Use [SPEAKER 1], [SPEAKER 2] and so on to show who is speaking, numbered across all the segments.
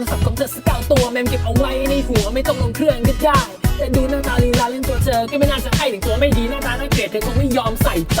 [SPEAKER 1] รศัพท์ของเธอสกเก้าตัวแมมเก็บเอาไว้ในหัวไม่ต้องลงเครื่องก็ได้ แต่ดูหน้าตาลีลาเล่นตัวเธอก็ไม่น่าจะให้ถึงตัวไม่ดีหน้าตาน่าเกลียดเธอคงไม่ยอมใส่ใจ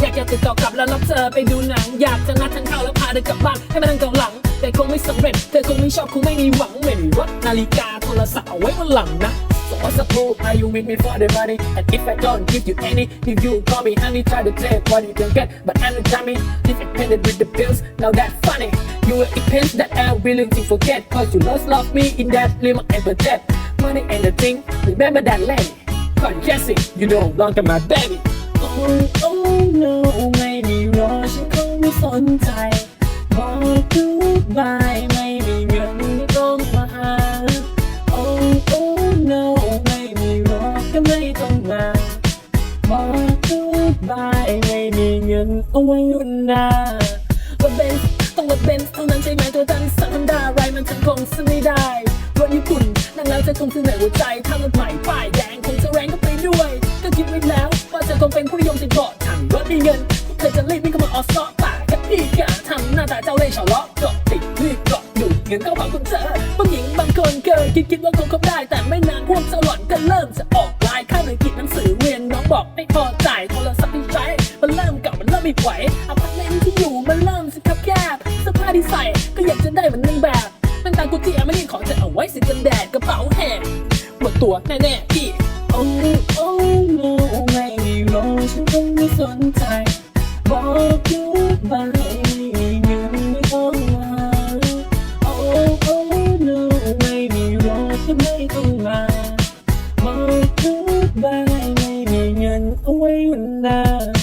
[SPEAKER 1] อยากจะติดต่อกลับแล้วรับเธอไปดูหนัง อยากจะนัดทานข้าวแล้วพาเธอกลับบ้านให้มานั่งเกาหลัง แต่คงไม่สำเร็จเธอคงไม่ชอบคงไม่มีหวังไม่มีวัดนาฬิกาโทรศัพท์เอาไว้บนหลังนะ So what's the proof? Are you with me for the money? And if I don't give you any, if you call me honey, try to take what you can get, but I'm the dummy. If it with the bills, now that's funny. You will depend that I'm willing to forget, cause you lost love me in that limo and that Money ain't a thing, remember that lady. Cause Jesse, you no longer my baby. Oh, oh no, maybe Roger call me son ไม่ต้องมาบอก goodbye ไม่มีเงินเอาไว้วันหน้ารถเบนต้องรถเบนเท่านั้นใช่ไหมตัวจันสันดาไรมันฉันคงซื้อไม่ได้รถญี่ปุ่นนั่งแล้วจะคงซื้อเหนือหัวใจถ้ารถใหม่ป้ายแดงคงจะแรงก็ไปด้วย ก็คิดไว้แล้ว ว่าเธอคงเป็นผู้นิยมติดเบาะถังรถมีเงินเธอจะรีบวิ่งเข้ามาออสซอป่าแค่พี่กะทำหน้าตาเจ้าเล่ห์เฉาะเลาะเกาะติดรีบเกาะดูดเงินเข้าผังของเธอบางหญิงบางคนเคยคิดคิดว่าคงคบได้แต่ไม่นานพวกเจ้าหล่อนก็เริ่มจะออก ลายค่าหนึ่งกิจหนังสือเรียนน้องบอกไม่พอจ่ายโทรศัพท์ที่ใช้มันเริ่มเก่ามันเริ่มไม่ไหวอพาร์ตเมนต์ที่อยู่มันเริ่มสิครับแคบเสื้อผ้าที่ใส่ก็อยากจะได้เหมือนนางแบบเป็นตากุฏิอาไม่ได้ขอจะเอาไว้สิกันแดดกระเป๋าแห้งหมดตัวแน่ๆพี่ Oh oh no ไม่มีรอฉันคงไม่สนใจบอก goodbye ไม่มีเงินไม่ต้องมา Oh oh no ไม่มีรอก็ไม่ต้องมา away with that.